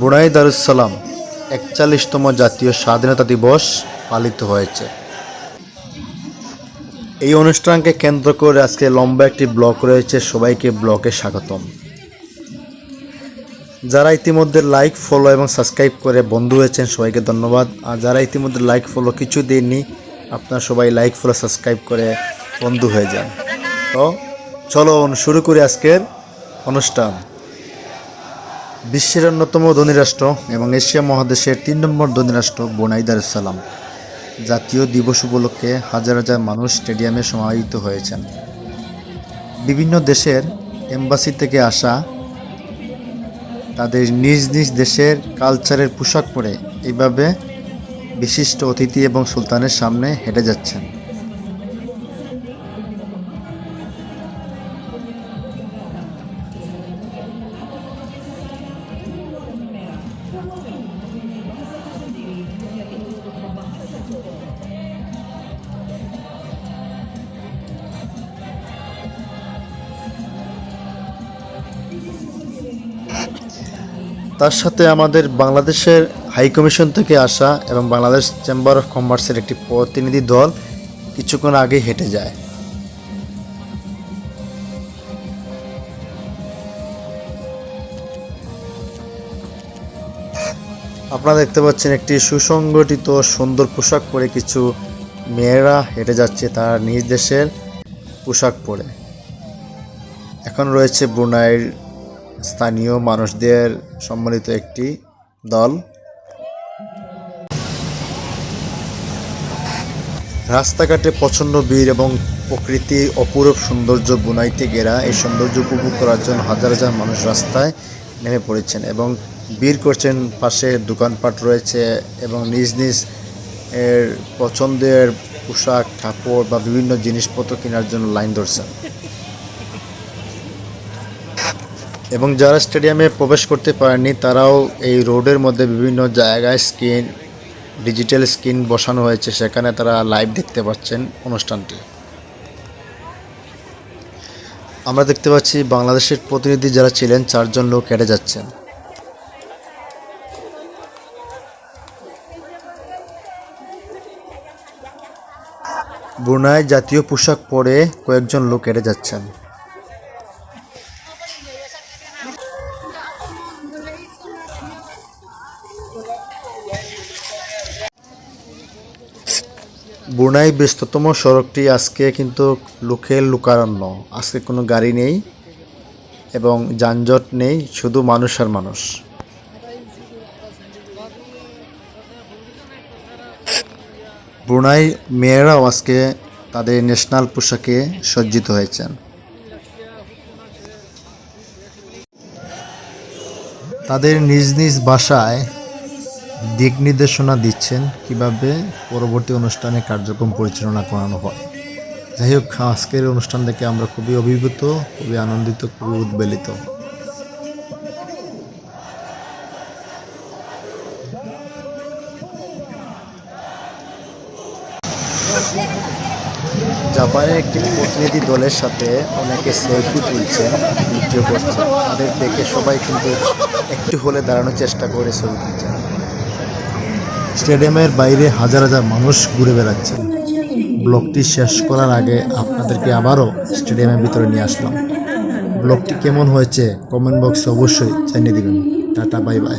বুনাই দারুসালাম একচাল্লিশতম জাতীয় স্বাধীনতা দিবস পালিত হয়েছে। এই অনুষ্ঠানকে কেন্দ্র করে আজকে লম্বা একটি ব্লক রয়েছে, সবাইকে ব্লকে স্বাগতম। যারা ইতিমধ্যে লাইক, ফলো এবং সাবস্ক্রাইব করে বন্ধু হয়েছেন, সবাইকে ধন্যবাদ। আর যারা ইতিমধ্যে লাইক, ফলো কিছু দেননি, আপনারা সবাই লাইক, ফলো, সাবস্ক্রাইব করে বন্ধু হয়ে যান। তো চলো শুরু করি আজকের অনুষ্ঠান। বিশ্বের অন্যতম ধনী রাষ্ট্র এবং এশিয়া মহাদেশের তিন নম্বর ধনী রাষ্ট্র বোনাই দারুসালাম জাতীয় দিবস উপলক্ষে হাজার হাজার মানুষ স্টেডিয়ামে সমাহিত হয়েছেন। বিভিন্ন দেশের এম্বাসি থেকে আসা তাদের নিজ নিজ দেশের কালচারের পোশাক পরে এইভাবে বিশিষ্ট অতিথি এবং সুলতানের সামনে হেঁটে যাচ্ছেন। তার সাথে আমাদের বাংলাদেশের হাই কমিশন থেকে আসা এবং বাংলাদেশ চেম্বার অফ কমার্সের একটি প্রতিনিধি দল কিছুক্ষণ আগে হেঁটে যায়। আপনারা দেখতে পাচ্ছেন একটি সুসংগঠিত সুন্দর পোশাক পরে কিছু মেয়েরা হেঁটে যাচ্ছে তার নিজ দেশের পোশাক পরে। এখন রয়েছে ব্রুনাইয়ের স্থানীয় মানুষদের সম্মিলিত একটি দল। রাস্তাঘাটে প্রচণ্ড ভিড় এবং প্রকৃতির অপূরূপ সৌন্দর্য বুনাইতে ঘেরা এই সৌন্দর্য উপভোগ করার জন্য হাজার হাজার মানুষ রাস্তায় নেমে পড়েছেন এবং ভিড় করছেন, পাশে দোকানপাট রয়েছে এবং নিজ নিজ এর পছন্দের পোশাক, কাপড় বা বিভিন্ন জিনিসপত্র কেনার জন্য লাইন ধরছেন। এবং যারা স্টেডিয়ামে প্রবেশ করতে পারেননি, তারাও এই রোডের মধ্যে বিভিন্ন জায়গায় স্ক্রিন, ডিজিটাল স্ক্রিন বসানো হয়েছে। সেখানে তারা লাইভ দেখতে পাচ্ছেন অনুষ্ঠানটি। আমরা দেখতে পাচ্ছি বাংলাদেশের প্রতিনিধি যারা ছিলেন, চারজন লোক হেঁটে যাচ্ছেন। ব্রুনাই জাতীয় পোশাক পরে কয়েকজন লোক হেঁটে যাচ্ছেন। বুনাই ব্যস্ততম সড়কটি আজকে কিন্তু লোকের লোকারণ্য। আজকে কোনো গাড়ি নেই এবং যানজট নেই, শুধু মানুষ আর মানুষ। ব্রুনাই মেয়েরাও আজকে তাদের ন্যাশনাল পোশাকে সজ্জিত হয়েছেন। তাদের নিজ নিজ বাসায় দিক নির্দেশনা দিচ্ছেন কীভাবে পরবর্তী অনুষ্ঠানে কার্যক্রম পরিচালনা করানো হয়। যাই হোক, আজকের অনুষ্ঠান থেকে আমরা খুবই অভিভূত, খুবই আনন্দিত, খুবই উদ্বেলিত। জাপানের একটি প্রতিনিধি দলের সাথে অনেকে সেলফি তুলছেন, ভিডিও করছেন। তাদের দেখে সবাই কিন্তু একটু হলে দাঁড়ানোর চেষ্টা করে ছবি তুলছেন। স্টেডিয়ামের বাইরে হাজার হাজার মানুষ ঘুরে বেড়াচ্ছেন ব্লগটি শেষ করার আগে আপনাদেরকে আবারও স্টেডিয়ামের ভিতরে নিয়ে আসলাম। ব্লগটি কেমন হয়েছে কমেন্ট বক্সে অবশ্যই জানিয়ে দিবেন। Tata, bye bye.